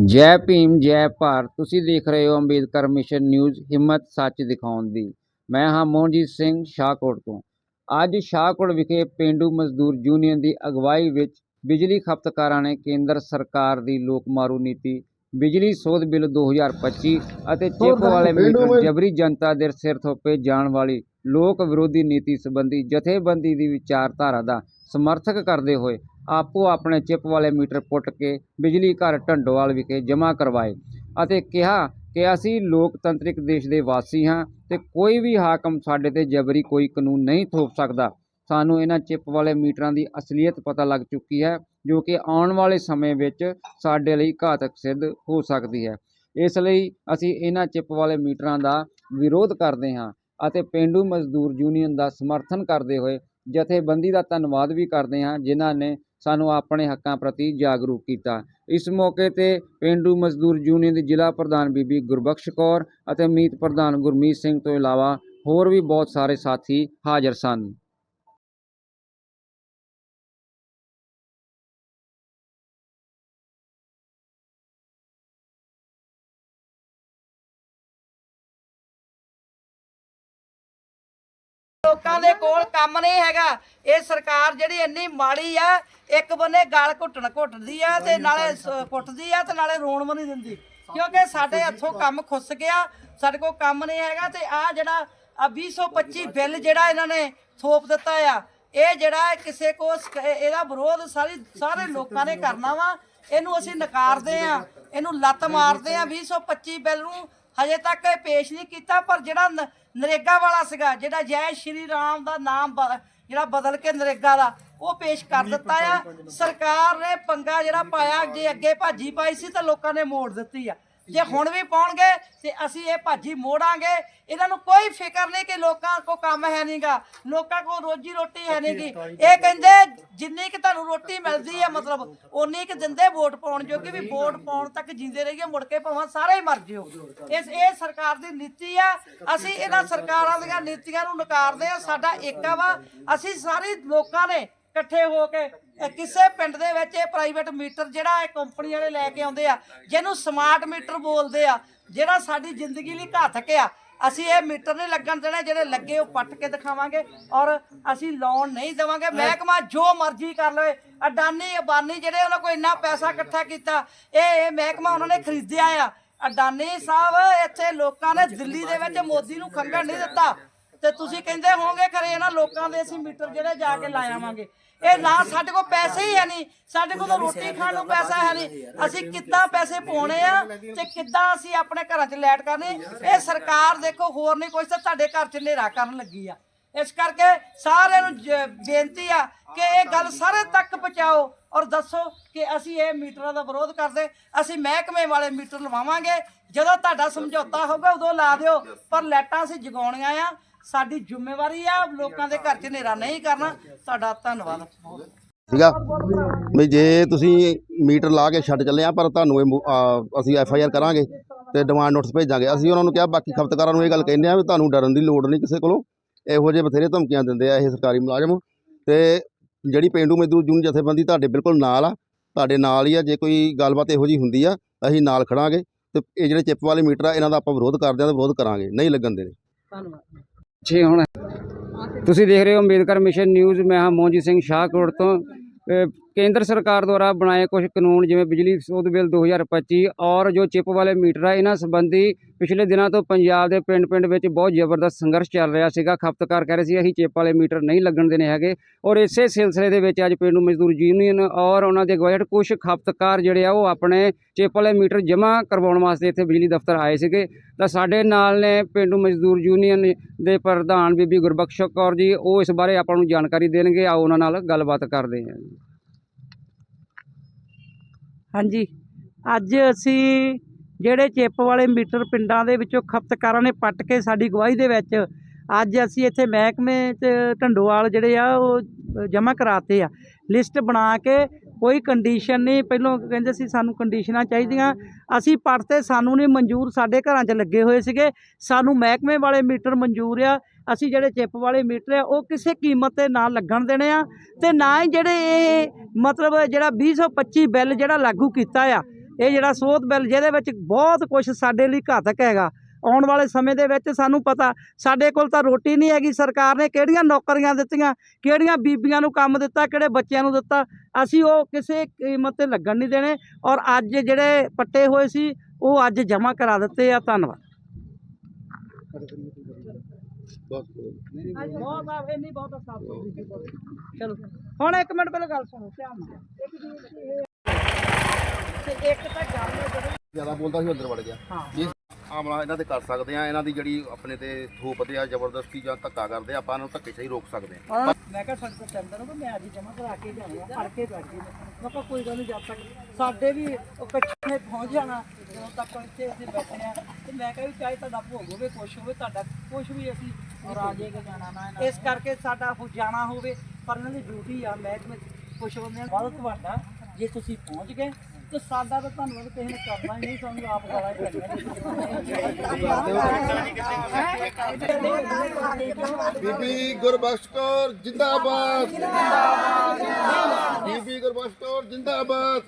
ਜੈ ਭੀਮ ਜੈ ਭਾਰਤ। ਤੁਸੀਂ ਦੇਖ ਰਹੇ ਹੋ ਅੰਬੇਦਕਰ ਮਿਸ਼ਨ ਨਿਊਜ਼ ਹਿੰਮਤ ਸੱਚ ਦਿਖਾਉਣ ਦੀ। ਮੈਂ ਹਾਂ ਮੋਹਨਜੀਤ ਸਿੰਘ ਸ਼ਾਹਕੋਟ ਤੋਂ। ਅੱਜ ਸ਼ਾਹਕੋਟ ਵਿਖੇ ਪਿੰਡੂ ਮਜ਼ਦੂਰ ਯੂਨੀਅਨ ਦੀ ਅਗਵਾਈ ਵਿੱਚ ਬਿਜਲੀ ਖਪਤਕਾਰਾਂ ਨੇ ਕੇਂਦਰ ਸਰਕਾਰ ਦੀ ਲੋਕ ਮਾਰੂ ਨੀਤੀ ਬਿਜਲੀ ਸੋਧ ਬਿੱਲ 2025 ਅਤੇ ਚਿੱਪ ਵਾਲੇ ਮੀਟਰ ਜਬਰੀ ਜਨਤਾ ਦੇ ਸਿਰ ਥੋਪੇ ਜਾਣ ਵਾਲੀ ਲੋਕ ਵਿਰੋਧੀ ਨੀਤੀ ਸੰਬੰਧੀ ਜਥੇਬੰਦੀ ਦੀ ਵਿਚਾਰਧਾਰਾ ਦਾ ਸਮਰਥਕ ਕਰਦੇ ਹੋਏ ਆਪੋ ਆਪਣੇ ਚਿੱਪ ਵਾਲੇ ਮੀਟਰ ਪੁੱਟ ਕੇ ਬਿਜਲੀ ਘਰ ਢੰਡੋਵਾਲ ਵਿਖੇ ਜਮ੍ਹਾਂ ਕਰਵਾਏ ਅਤੇ ਕਿਹਾ ਕਿ ਅਸੀਂ ਲੋਕਤੰਤਰਿਕ ਦੇਸ਼ ਦੇ ਵਾਸੀ ਹਾਂ ਤੇ ਕੋਈ ਵੀ ਹਾਕਮ ਸਾਡੇ ਤੇ ਜਬਰੀ ਕੋਈ ਕਾਨੂੰਨ ਨਹੀਂ ਥੋਪ ਸਕਦਾ। ਸਾਨੂੰ ਇਹਨਾਂ ਚਿੱਪ ਵਾਲੇ ਮੀਟਰਾਂ ਦੀ ਅਸਲੀਅਤ ਪਤਾ ਲੱਗ ਚੁੱਕੀ ਹੈ, ਜੋ ਕਿ ਆਉਣ ਵਾਲੇ ਸਮੇਂ ਵਿੱਚ ਸਾਡੇ ਲਈ ਘਾਤਕ ਸਿੱਧ ਹੋ ਸਕਦੀ ਹੈ। ਇਸ ਲਈ ਅਸੀਂ ਇਹਨਾਂ ਚਿੱਪ ਵਾਲੇ ਮੀਟਰਾਂ ਦਾ ਵਿਰੋਧ ਕਰਦੇ ਹਾਂ ਅਤੇ ਪਿੰਡੂ ਮਜ਼ਦੂਰ ਯੂਨੀਅਨ ਦਾ ਸਮਰਥਨ ਕਰਦੇ ਹੋਏ ਜਥੇਬੰਦੀ ਦਾ ਧੰਨਵਾਦ ਵੀ ਕਰਦੇ ਹਾਂ, ਜਿਨ੍ਹਾਂ ਨੇ ਸਾਨੂੰ ਆਪਣੇ ਹੱਕਾਂ ਪ੍ਰਤੀ ਜਾਗਰੂਕ ਕੀਤਾ। ਇਸ ਮੌਕੇ ਤੇ ਪਿੰਡੂ ਮਜ਼ਦੂਰ ਯੂਨੀਅਨ ਦੀ ਜ਼ਿਲ੍ਹਾ ਪ੍ਰਧਾਨ ਬੀਬੀ ਗੁਰਬਖਸ਼ ਕੌਰ ਅਤੇ ਮੀਤ ਪ੍ਰਧਾਨ ਗੁਰਮੀਤ ਸਿੰਘ ਤੋਂ ਇਲਾਵਾ ਹੋਰ ਵੀ ਬਹੁਤ ਸਾਰੇ ਸਾਥੀ ਹਾਜ਼ਰ ਸਨ। ਲੋਕਾਂ ਦੇ ਕੋਲ ਕੰਮ ਨਹੀਂ ਹੈਗਾ। ਇਹ ਸਰਕਾਰ ਜਿਹੜੀ ਇੰਨੀ ਮਾੜੀ ਆ ਇੱਕ ਬੰਨੇ ਗਾਲ ਘੁੱਟਣ ਘੁੱਟਦੀ ਆ ਤੇ ਨਾਲੇ ਸ- ਕੁੱਟਦੀ ਆ ਤੇ ਨਾਲੇ ਰੋਣ ਵੀ ਨਹੀਂ ਦਿੰਦੀ। ਕਿਉਂਕਿ ਸਾਡੇ ਹੱਥੋਂ ਕੰਮ ਖੁੱਸ ਗਿਆ ਸਾਡੇ ਕੋਲ ਕੰਮ ਨਹੀਂ ਹੈਗਾ ਤੇ ਆ ਜਿਹੜਾ ਆ 2025 ਬਿੱਲ ਜਿਹੜਾ ਇਹਨਾਂ ਨੇ ਥੋਪ ਦਿੱਤਾ ਆ ਇਹ ਜਿਹੜਾ ਕਿਸੇ ਕੋ ਸਕ- ਇਹਦਾ ਵਿਰੋਧ ਸਾਰੀ ਸਾਰੇ ਲੋਕਾਂ ਨੇ ਕਰਨਾ ਵਾ। ਇਹਨੂੰ ਅਸੀਂ ਨਕਾਰਦੇ ਆ ਇਹਨੂੰ ਲੱਤ ਮਾਰਦੇ ਆ 2025 ਬਿੱਲ ਨੂੰ ਹਜੇ ਤੱਕ ਇਹ ਪੇਸ਼ ਨਹੀਂ ਕੀਤਾ ਪਰ ਜਿਹੜਾ ਨ- ਨਰੇਗਾ ਵਾਲਾ ਸੀਗਾ ਜਿਹੜਾ ਜੈ ਸ਼੍ਰੀ ਰਾਮ ਦਾ ਨਾਮ ਬ- ਜਿਹੜਾ ਬਦਲ ਕੇ ਨਰੇਗਾ ਦਾ ਉਹ ਪੇਸ਼ ਕਰ ਦਿੱਤਾ ਆ। ਸਰਕਾਰ ਨੇ ਪੰਗਾ ਜਿਹੜਾ ਪਾਇਆ ਜੇ ਅੱਗੇ ਭਾਜੀ ਪਾਈ ਸੀ ਤਾਂ ਲੋਕਾਂ ਨੇ ਮੋੜ ਦਿੱਤੀ ਆ। ਜੇ ਹੁਣ ਵੀ ਪਾਉਣਗੇ ਤੇ ਅਸੀਂ ਇਹ ਭਾਜੀ ਮੋੜਾਂਗੇ। ਇਹਨਾਂ ਨੂੰ ਕੋਈ ਫਿਕਰ ਨਹੀਂ ਕਿ ਲੋਕਾਂ ਕੋ ਕੰਮ ਹੈ ਨਹੀਂਗਾ ਲੋਕਾਂ ਕੋ ਰੋਜੀ ਰੋਟੀ ਹੈ ਨਹੀਂਗੀ ਇਹ ਕਹਿੰਦੇ ਜਿੰਨੀ ਕਿ ਤੁਹਾਨੂੰ ਰੋਟੀ ਮਿਲਦੀ ਆ ਮਤਲਬ ਓਨੀ ਕਿ ਦਿੰਦੇ ਵੋਟ ਪਾਉਣ ਜੋਗੇ ਵੀ ਵੋਟ ਪਾਉਣ ਤੱਕ ਜਿੰਦੇ ਰਹੀਏ ਮੁੜ ਕੇ ਭਾਵੇਂ ਸਾਰੇ ਹੀ ਮਰ ਜਿਓ। ਇਸ ਇਹ ਸਰਕਾਰ ਦੀ ਨੀਤੀ ਆ। ਅਸੀਂ ਇਹਨਾਂ ਸਰਕਾਰਾਂ ਦੀਆਂ ਨੀਤੀਆਂ ਨੂੰ ਨਕਾਰਦੇ ਆ ਸਾਡਾ ਏਕਾ ਵਾ। ਅਸੀਂ ਸਾਰੇ ਲੋਕਾਂ ਨੇ ਇਕੱਠੇ ਹੋ ਕੇ ਇਹ ਕਿਸੇ ਪਿੰਡ ਦੇ ਵਿੱਚ ਇਹ ਪ੍ਰਾਈਵੇਟ ਮੀਟਰ ਜਿਹੜਾ ਇਹ ਕੰਪਨੀ ਵਾਲੇ ਲੈ ਕੇ ਆਉਂਦੇ ਆ ਜਿਹਨੂੰ ਸਮਾਰਟ ਮੀਟਰ ਬੋਲਦੇ ਆ ਜਿਹੜਾ ਸਾਡੀ ਜ਼ਿੰਦਗੀ ਲਈ ਘਾਤਕ ਆ ਅਸੀਂ ਇਹ ਮੀਟਰ ਨਹੀਂ ਲੱਗਣ ਦੇਣੇ ਜਿਹੜੇ ਲੱਗੇ ਉਹ ਪੱਟ ਕੇ ਦਿਖਾਵਾਂਗੇ ਔਰ ਅਸੀਂ ਲੋਨ ਨਹੀਂ ਦੇਵਾਂਗੇ। ਮਹਿਕਮਾ ਜੋ ਮਰਜ਼ੀ ਕਰ ਲਵੇ ਅਡਾਨੀ ਅਬਾਨੀ ਜਿਹੜੇ ਉਹਨਾਂ ਕੋਲ ਇੰਨਾ ਪੈਸਾ ਇਕੱਠਾ ਕੀਤਾ ਇਹ ਇਹ ਮਹਿਕਮਾ ਉਹਨਾਂ ਨੇ ਖਰੀਦਿਆ ਆ। ਅਡਾਨੀ ਸਾਹਿਬ ਇੱਥੇ ਲੋਕਾਂ ਨੇ ਦਿੱਲੀ ਦੇ ਵਿੱਚ ਮੋਦੀ ਨੂੰ ਖੰਗਣ ਨਹੀਂ ਦਿੱਤਾ। ਤੇ ਤੁਸੀਂ ਕਹਿੰਦੇ ਹੋਵੋਗੇ ਖਰੇ ਇਹਨਾਂ ਲੋਕਾਂ ਦੇ ਅਸੀਂ ਮੀਟਰ ਜਿਹੜੇ ਜਾ ਕੇ ਲਾ ਆਵਾਂਗੇ। ਇਹ ਨਾ ਸਾਡੇ ਕੋਲ ਪੈਸੇ ਹੀ ਹੈ ਨਹੀਂ। ਸਾਡੇ ਕੋਲ ਤਾਂ ਰੋਟੀ ਖਾਣ ਨੂੰ ਪੈਸਾ ਹੈ ਨਹੀਂ। ਅਸੀਂ ਕਿੱਦਾਂ ਪੈਸੇ ਪਾਉਣੇ ਆ ਤੇ ਕਿੱਦਾਂ ਅਸੀਂ ਆਪਣੇ ਘਰਾਂ 'ਚ ਲੈਟ ਕਰਨੀ? ਇਹ ਸਰਕਾਰ ਦੇਖੋ ਹੋਰ ਨਹੀਂ ਕੁਛ ਤਾਂ ਤੁਹਾਡੇ ਘਰ 'ਚ ਹਨੇਰਾ ਕਰਨ ਲੱਗੀ ਆ। ਇਸ ਕਰਕੇ ਸਾਰਿਆਂ ਨੂੰ ਬੇਨਤੀ ਆ ਕਿ ਇਹ ਗੱਲ ਸਾਰੇ ਤੱਕ ਪਹੁੰਚਾਓ ਔਰ ਦੱਸੋ ਕਿ ਅਸੀਂ ਇਹ ਮੀਟਰਾਂ ਦਾ ਵਿਰੋਧ ਕਰਦੇ। ਅਸੀਂ ਮਹਿਕਮੇ ਵਾਲੇ ਮੀਟਰ ਲਵਾਵਾਂਗੇ। ਜਦੋਂ ਤੁਹਾਡਾ ਸਮਝੌਤਾ ਹੋਊਗਾ ਉਦੋਂ ਲਾ ਦਿਓ। ਪਰ ਲਾਈਟਾਂ ਅਸੀਂ ਜਗਾਉਣੀਆਂ ਆ। ਸਾਡੀ ਜ਼ਿੰਮੇਵਾਰੀ ਆ ਲੋਕਾਂ ਦੇ ਘਰ 'ਚ ਹਨੇਰਾ ਨਹੀਂ ਕਰਨਾ। ਤੁਹਾਡਾ ਧੰਨਵਾਦ। ਠੀਕ ਆ? ਵੀ ਜੇ ਤੁਸੀਂ ਮੀਟਰ ਲਾ ਕੇ ਛੱਡ ਚੱਲੇ ਆ ਪਰ ਤੁਹਾਨੂੰ ਇਹ ਮੁ- ਆ, ਅਸੀਂ ਐਫ ਆਈ ਆਰ ਕਰਾਂਗੇ ਤੇ ਡਿਮਾਂਡ ਨੋਟਿਸ ਭੇਜਾਂਗੇ। ਅਸੀਂ ਉਹਨਾਂ ਨੂੰ ਕਿਹਾ ਬਾਕੀ ਖਪਤਕਾਰਾਂ ਨੂੰ ਇਹ ਗੱਲ ਕਹਿੰਦੇ ਆ ਵੀ ਤੁਹਾਨੂੰ ਡਰਨ ਦੀ ਲੋੜ ਨਹੀਂ ਕਿਸੇ ਕੋਲੋਂ। ਇਹੋ ਜਿਹੇ ਬਥੇਰੇ ਧਮਕੀਆਂ ਦਿੰਦੇ ਆ ਇਹ ਸਰਕਾਰੀ ਮੁਲਾਜ਼ਮ। ਤੇ ਜਿਹੜੀ ਪਿੰਡੂ ਮਜ਼ਦੂਰ ਜੂਨ ਜਥੇਬੰਦੀ ਤੁਹਾਡੇ ਬਿਲਕੁਲ ਨਾਲ ਆ ਤੁਹਾਡੇ ਨਾਲ ਹੀ ਆ। ਜੇ ਕੋਈ ਗੱਲਬਾਤ ਇਹੋ ਜਿਹੀ ਹੁੰਦੀ ਆ ਅਸੀਂ ਨਾਲ ਖੜਾਂਗੇ। ਤੇ ਇਹ ਜਿਹੜੇ ਚਿੱਪ ਵਾਲੇ ਮੀਟਰ ਆ ਇਹਨਾਂ ਦਾ ਆਪਾਂ ਵਿਰੋਧ ਕਰਦੇ ਆ ਤੇ ਵਿਰੋਧ ਕਰਾਂਗੇ। ਨਹੀਂ ਲੱਗਣ ਦੇਣੇ। ਛੇ ਹੁਣ ਤੁਸੀਂ ਦੇਖ ਰਹੇ ਹੋ ਅੰਬੇਦਕਰ ਮਿਸ਼ਨ ਨਿਊਜ਼, ਮੈਂ ਹਾਂ ਮੋਹਨਜੀਤ ਸਿੰਘ ਸ਼ਾਹਕੋਟ ਤੋਂ। ਕੇਂਦਰ ਸਰਕਾਰ ਦੁਆਰਾ ਬਣਾਏ ਕੁਝ ਕਾਨੂੰਨ ਜਿਵੇਂ ਬਿਜਲੀ ਸੋਧ ਬਿੱਲ 2025 ਔਰ ਜੋ ਚਿੱਪ ਵਾਲੇ ਮੀਟਰ ਆ, ਇਹਨਾਂ ਸੰਬੰਧੀ ਪਿਛਲੇ ਦਿਨਾਂ ਤੋਂ ਪੰਜਾਬ ਦੇ ਪਿੰਡ-ਪਿੰਡ ਵਿੱਚ ਬਹੁਤ ਜ਼ਬਰਦਸਤ ਸੰਘਰਸ਼ ਚੱਲ ਰਿਹਾ ਸੀਗਾ। ਖਪਤਕਾਰ ਕਹਿ ਰਹੇ ਸੀ, ਅਸੀਂ ਚਿੱਪ ਵਾਲੇ ਮੀਟਰ ਨਹੀਂ ਲੱਗਣ ਦੇਣੇ ਹੈਗੇ। ਔਰ ਇਸੇ ਸਿਲਸਿਲੇ ਦੇ ਵਿੱਚ ਅੱਜ ਪਿੰਡੂ ਮਜ਼ਦੂਰ ਯੂਨੀਅਨ ਔਰ ਉਹਨਾਂ ਦੇ ਅਗਵਾਈ ਹੇਠ ਕੁਝ ਖਪਤਕਾਰ ਜਿਹੜੇ ਆ, ਉਹ ਆਪਣੇ ਚਿੱਪ ਵਾਲੇ ਮੀਟਰ ਜਮ੍ਹਾਂ ਕਰਵਾਉਣ ਵਾਸਤੇ ਇੱਥੇ ਬਿਜਲੀ ਦਫ਼ਤਰ ਆਏ ਸੀਗੇ। ਤਾਂ ਸਾਡੇ ਨਾਲ ਨੇ ਪਿੰਡੂ ਮਜ਼ਦੂਰ ਯੂਨੀਅਨ ਦੇ ਪ੍ਰਧਾਨ ਬੀਬੀ ਗੁਰਬਖਸ਼ ਕੌਰ ਜੀ, ਉਹ ਇਸ ਬਾਰੇ ਆਪਾਂ ਨੂੰ ਜਾਣਕਾਰੀ ਦੇਣਗੇ। ਆਓ ਉਹਨਾਂ ਨਾਲ ਗੱਲਬਾਤ ਕਰਦੇ ਹਾਂ। ਹਾਂਜੀ। ਅੱਜ ਅਸੀਂ ਜਿਹੜੇ ਚਿੱਪ ਵਾਲੇ ਮੀਟਰ ਪਿੰਡਾਂ ਦੇ ਵਿੱਚੋਂ ਖਪਤਕਾਰਾਂ ਨੇ ਪੱਟ ਕੇ ਸਾਡੀ ਗਵਾਹੀ ਦੇ ਵਿੱਚ ਅੱਜ ਅਸੀਂ ਇੱਥੇ ਮਹਿਕਮੇ 'ਚ ਢੰਡੋਵਾਲ ਜਿਹੜੇ ਆ, ਉਹ ਜਮ੍ਹਾਂ ਕਰਾਤੇ ਆ। ਲਿਸਟ ਬਣਾ ਕੇ ਕੋਈ ਕੰਡੀਸ਼ਨ ਨਹੀਂ, ਪਹਿਲਾਂ ਕਹਿੰਦੇ ਸੀ ਸਾਨੂੰ ਕੰਡੀਸ਼ਨਾਂ ਚਾਹੀਦੀਆਂ। ਅਸੀਂ ਪੜਤੇ ਸਾਨੂੰ ਨਹੀਂ, ਮਨਜ਼ੂਰ ਸਾਡੇ ਘਰਾਂ 'ਚ ਲੱਗੇ ਹੋਏ ਸੀਗੇ। ਸਾਨੂੰ ਮਹਿਕਮੇ ਵਾਲੇ ਮੀਟਰ ਮਨਜ਼ੂਰ ਆ। ਅਸੀਂ ਜਿਹੜੇ ਚਿੱਪ ਵਾਲੇ ਮੀਟਰ ਆ, ਉਹ ਕਿਸੇ ਕੀਮਤ ਤੇ ਨਾ ਲੱਗਣ ਦੇਣੇ ਆ ਤੇ ਨਾ ਹੀ ਜਿਹੜੇ ਇਹ ਮਤਲਬ ਜਿਹੜਾ 2025 ਬਿੱਲ ਜਿਹੜਾ ਲਾਗੂ ਕੀਤਾ ਆ, ਇਹ ਜਿਹੜਾ ਸੋਧ ਬਿੱਲ ਜਿਹਦੇ ਵਿੱਚ ਬਹੁਤ ਕੁਝ ਸਾਡੇ ਲਈ ਘਾਤਕ ਹੈਗਾ। ਆਉਣ ਵਾਲੇ ਸਮੇਂ ਦੇ ਵਿੱਚ ਸਾਨੂੰ ਪਤਾ, ਸਾਡੇ ਕੋਲ ਤਾਂ ਰੋਟੀ ਨਹੀਂ ਹੈਗੀ, ਸਰਕਾਰ ਨੇ ਕਿਹੜੀਆਂ ਨੌਕਰੀਆਂ ਦਿੱਤੀਆਂ, ਕਿਹੜੀਆਂ ਬੀਬੀਆਂ ਨੂੰ ਕੰਮ ਦਿੱਤਾ, ਕਿਹੜੇ ਬੱਚਿਆਂ ਨੂੰ ਦਿੱਤਾ, ਅਸੀਂ ਉਹ ਕਿਸੇ ਕੀਮਤ ਤੇ ਲੱਗਣ ਨਹੀਂ ਦੇਣੇ ਔਰ ਅੱਜ ਜਿਹੜੇ ਪੱਟੇ ਹੋਏ ਸੀ, ਉਹ ਅੱਜ ਜਮ੍ਹਾਂ ਕਰਾ ਦਿੱਤੇ ਆ, ਧੰਨਵਾਦ। ਬਹੁਤ ਆ ਇੰਨੀ ਬਹੁਤ ਆ ਚਲੋ ਹੁਣ ਇੱਕ ਮਿੰਟ ਪਹਿਲਾਂ ਗੱਲ ਸੁਣੋ ਧਿਆਨ ਨਾਲ। ਇੱਕ ਜੀ ਤੇ ਇੱਕ ਤਾਂ ਗੱਲ ਹੈ ਜਿਹੜੀ ਜ਼ਿਆਦਾ ਬੋਲਦਾ ਸੀ ਅੰਦਰ ਵੜ ਗਿਆ। ਜੀ ਆਮਲਾ ਇਹਨਾਂ ਤੇ ਕਰ ਸਕਦੇ ਆ ਇਹਨਾਂ ਦੀ ਜਿਹੜੀ ਆਪਣੇ ਤੇ ਥੋਪਦੇ ਆ ਜ਼ਬਰਦਸਤੀ ਜਾਂ ਧੱਕਾ ਕਰਦੇ ਆ ਆਪਾਂ ਨੂੰ ਧੱਕੇ ਸਹੀ ਰੋਕ ਸਕਦੇ ਆ। ਮੈਂ ਕਿਹਾ ਸਾਡੇ ਕੋਲ ਟੈਂਡਰ ਹੋ ਮੈਂ ਅੱਜ ਜਮ੍ਹਾਂ ਕਰਾ ਕੇ ਜਾਣਾ ਫੜ ਕੇ ਬੈਠ ਗਈ ਮੈਂ ਕਿਹਾ ਕੋਈ ਗੱਲ ਨਹੀਂ ਜਦ ਤੱਕ ਸਾਡੇ ਵੀ ਇਕੱਠੇ ਪਹੁੰਚ ਜਾਣਾ ਜਦੋਂ ਤੱਕ ਇੱਥੇ ਅਸੀਂ ਬੈਠੇ ਆ। ਤੇ ਮੈਂ ਕਿਹਾ ਵੀ ਚਾਹੇ ਤੁਹਾਡਾ ਭੋਗ ਹੋਵੇ ਕੁਛ ਹੋਵੇ ਤੁਹਾਡਾ ਕੁਛ ਵੀ ਅਸੀਂ ਰਾਜੇ ਕੇ ਜਾਣਾ ਨਾ ਇਸ ਕਰਕੇ ਸਾਡਾ ਹੋ ਜਾਣਾ ਹੋਵੇ ਪਰ ਇਹਨਾਂ ਦੀ ਡਿਊਟੀ ਆ ਮਹਿਕਮੇ ਕੁਛ ਬੰਦਿਆਂ ਨੂੰ ਵੱਧ ਤੁਹਾਡਾ ਜੇ ਤੁਸੀਂ ਪਹੁੰਚ ਗਏ ਤੇ ਸਾਡਾ ਤਾਂ ਧੰਨਵਾਦ ਕਿਸੇ ਨੇ ਕਰਨਾ ਹੀ ਨਹੀਂ ਸਾਨੂੰ ਆਪ ਗਾਲਾਂ ਕਰਨੀਆਂ ਬੀਬੀ ਗੁਰਬਖਸ਼ ਕੌਰ ਜਿੰਦਾਬਾਦ। ਜਿੰਦਾਬਾਦ। ਬੀਬੀ ਗੁਰਬਖਸ਼ ਕੌਰ ਜਿੰਦਾਬਾਦ